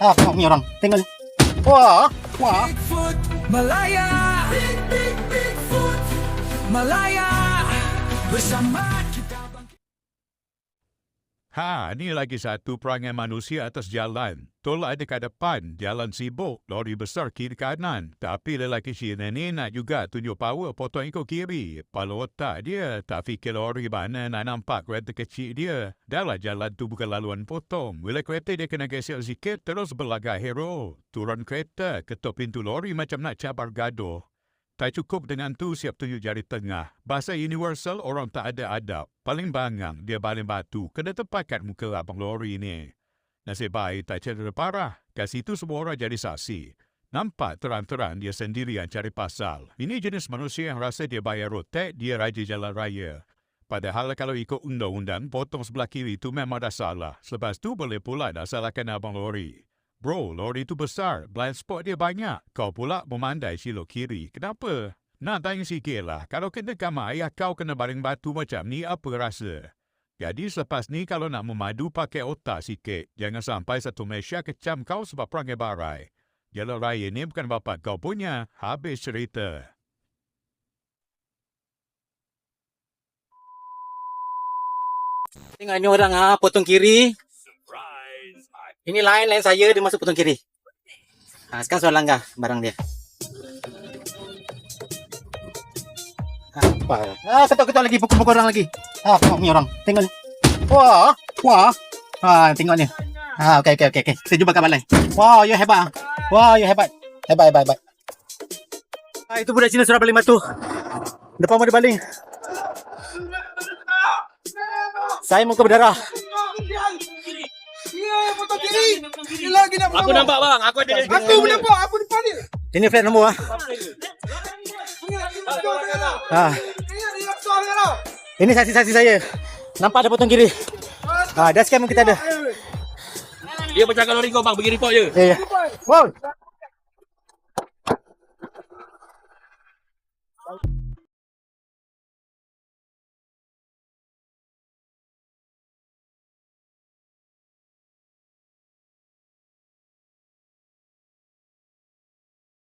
Ah, tengok ni orang. Tengok ni. Wah, wah. Bigfoot, Malaya Big, big, Bigfoot, Malaya Bersama Ha, ni lagi satu perangai manusia atas jalan. Tol ada ke depan, jalan sibuk, lori besar kiri kanan. Tapi lelaki Cina ni nak juga tunjuk power potong ikut kiri. Pala otak dia, tak fikir lori mana nak nampak kereta kecil dia. Dah lah jalan tu bukan laluan potong. Bila kereta dia kena geser sikit, terus berlagak hero. Turun kereta, ketuk pintu lori macam nak cabar gaduh. Tak cukup dengan tu siap tunjuk jari tengah. Bahasa universal orang tak ada adab. Paling bangang dia baling batu kena tepakat muka abang lori ni. Nasib baik tak cedera parah. Kat situ semua orang jadi saksi. Nampak terang-terang dia sendirian cari pasal. Ini jenis manusia yang rasa dia bayar rotek, dia raja jalan raya. Padahal kalau ikut undang-undang, potong sebelah kiri itu memang dah salah. Selepas tu boleh pula dah salahkan abang lori. Bro, lori itu besar. Blind spot dia banyak. Kau pula memandai silok kiri. Kenapa? Nak tanya sikit lah. Kalau kena kamar ayah kau kena baring batu macam ni, apa rasa? Jadi selepas ni kalau nak memadu pakai otak sikit. Jangan sampai satu Malaysia kecam kau sebab perangai barai. Jalan raya ni bukan bapak kau punya. Habis cerita. Tengok ni orang ah potong kiri. Ini lain lain saya dia masuk potong kiri. Ha, sekarang soal langgar barang dia. Ha, apa? Ah, ketuk-ketuk lagi pukul-pukul orang lagi. Ah, tengok ni orang. Tengok ni. Wah, wah. Ha, tengok ni. Ha, okey okey okey okey. Kita jumpa kat balai. Wah, you hebat. ah. Wah, you hebat. Hebat hebat hebat. Ah, itu budak Cina surat baling batu. Depan mau dia baling. Saya muka berdarah. Aku nampak bang, aku ada Aku nampak, aku depan dia. Ini flat nombor ah. Ha. Ini saksi-saksi saya. Nampak ada potong kiri. Ha, dah scam kita ada. Dia pecahkan lori kau bang, pergi report je. Ya, ya. Wow.